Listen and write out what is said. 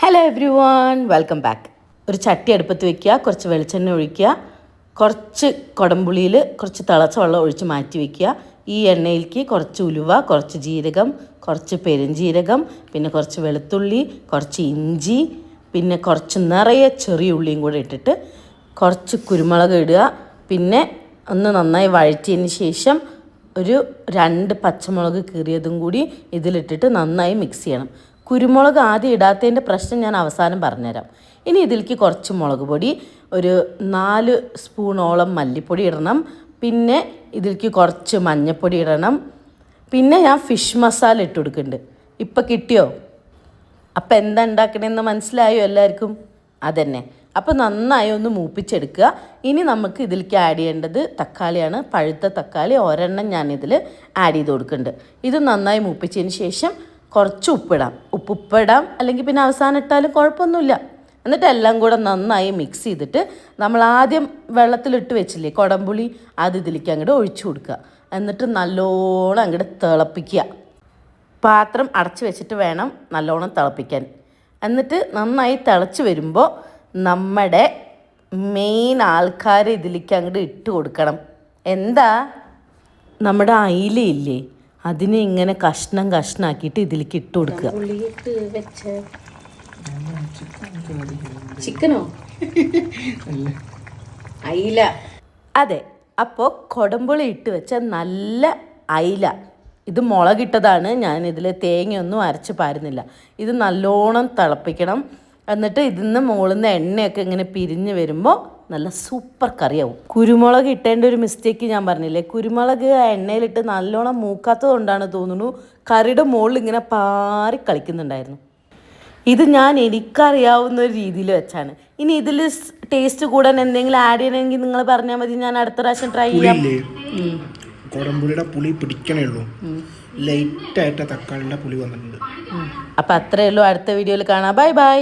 Hello everyone welcome back ഒരു ചട്ടി അടുപ്പത്ത് വെക്കുക കുറച്ച് വെളിച്ചെണ്ണ ഒഴിക്കുക കുറച്ച് കുടംപുളിയിൽ കുറച്ച് തിളച്ച വെള്ളം ഒഴിച്ച് മാറ്റി വെക്കുക. ഈ എണ്ണയിലേക്ക് കുറച്ച് ഉലുവ കുറച്ച് ജീരകം കുറച്ച് പെരുംജീരകം പിന്നെ കുറച്ച് വെളുത്തുള്ളി കുറച്ച് ഇഞ്ചി പിന്നെ കുറച്ച് നിറയെ ചെറിയ ഉള്ളിയും കൂടെ ഇട്ടിട്ട് കുറച്ച് കുരുമുളക് ഇടുക. പിന്നെ ഒന്ന് നന്നായി വഴറ്റിയതിന് ശേഷം ഒരു രണ്ട് പച്ചമുളക് കീറിയതും കൂടി ഇതിലിട്ടിട്ട് നന്നായി മിക്സ് ചെയ്യണം. കുരുമുളക് ആദ്യം ഇടാത്തതിന്റെ പ്രശ്നം ഞാൻ അവസാനം പറഞ്ഞുതരാം. ഇനി ഇതിലേക്ക് കുറച്ച് മുളക് പൊടി ഒരു നാല് സ്പൂണോളം മല്ലിപ്പൊടി ഇടണം. പിന്നെ ഇതിലേക്ക് കുറച്ച് മഞ്ഞൾപ്പൊടി ഇടണം. പിന്നെ ഞാൻ ഫിഷ് മസാല ഇട്ട് കൊടുക്കുന്നുണ്ട്. ഇപ്പം കിട്ടിയോ? അപ്പം എന്താ ഉണ്ടാക്കണമെന്ന് മനസ്സിലായോ എല്ലാവർക്കും? അതന്നെ. അപ്പോൾ നന്നായി ഒന്ന് മൂപ്പിച്ചെടുക്കുക. ഇനി നമുക്ക് ഇതിലേക്ക് ആഡ് ചെയ്യേണ്ടത് തക്കാളിയാണ്. പഴുത്ത തക്കാളി ഒരെണ്ണം ഞാനിതിൽ ആഡ് ചെയ്ത് കൊടുക്കുന്നുണ്ട്. ഇത് നന്നായി മൂപ്പിച്ചതിന് ശേഷം കുറച്ച് ഉപ്പിടാം. ഉപ്പ് ഉപ്പിടാം അല്ലെങ്കിൽ പിന്നെ അവസാനം ഇട്ടാലും കുഴപ്പമൊന്നുമില്ല. എന്നിട്ട് എല്ലാം കൂടെ നന്നായി മിക്സ് ചെയ്തിട്ട് നമ്മൾ ആദ്യം വെള്ളത്തിലിട്ട് വെച്ചില്ലേ കുടംപുളി അത് ഇതിലേക്ക് അങ്ങോട്ട് ഒഴിച്ചു കൊടുക്കുക. എന്നിട്ട് നല്ലോണം അങ്ങോട്ട് തിളപ്പിക്കുക. പാത്രം അടച്ചു വെച്ചിട്ട് വേണം നല്ലോണം തിളപ്പിക്കാൻ. എന്നിട്ട് നന്നായി തിളച്ച് വരുമ്പോൾ നമ്മുടെ മെയിൻ ആൾക്കാർ ഇതിലേക്ക് അങ്ങോട്ട് ഇട്ട് കൊടുക്കണം. എന്താ? നമ്മുടെ അയിലയില്ലേ അതിനെ ഇങ്ങനെ കഷ്ണം കഷ്ണാക്കിയിട്ട് ഇതിലേക്ക് ഇട്ട് കൊടുക്കുക. ഉള്ളിയിട്ട് വെച്ച ചിക്കനോ? അയില. അതെ അപ്പോൾ കൊടമ്പുളി ഇട്ട് വെച്ച നല്ല അയില. ഇത് മുളകിട്ടതാണ് ഞാൻ ഇതിൽ തേങ്ങയൊന്നും അരച്ച് പാരുന്നില്ല. ഇത് നല്ലോണം തിളപ്പിക്കണം. എന്നിട്ട് ഇതിൽ നിന്ന് മുകളിൽ നിന്ന് എണ്ണയൊക്കെ ഇങ്ങനെ പിരിഞ്ഞ് വരുമ്പോൾ നല്ല സൂപ്പർ കറിയാവും. കുരുമുളക് ഇട്ടേണ്ട ഒരു മിസ്റ്റേക്ക് ഞാൻ പറഞ്ഞില്ലേ? കുരുമുളക് ആ എണ്ണയിലിട്ട് നല്ലോണം മൂക്കാത്തത് കൊണ്ടാണ് തോന്നുന്നു കറിയുടെ മുകളിൽ ഇങ്ങനെ പാറി കളിക്കുന്നുണ്ടായിരുന്നു. ഇത് ഞാൻ എനിക്കറിയാവുന്ന ഒരു രീതിയിൽ വെച്ചാണ്. ഇനി ഇതിൽ ടേസ്റ്റ് കൂടാൻ എന്തെങ്കിലും ആഡ് ചെയ്യണമെങ്കിൽ നിങ്ങൾ പറഞ്ഞാൽ മതി. ഞാൻ അടുത്ത പ്രാവശ്യം ട്രൈ ചെയ്യാം. കുടംപുളിയുടെ പുളി പിടിക്കണേ ഉള്ളൂ. ലൈറ്റായിട്ട് തക്കാളിയുടെ പുളി വന്നിട്ടുണ്ട്. അപ്പം അത്രയേ ഉള്ളൂ. അടുത്ത വീഡിയോയിൽ കാണാം. Bye bye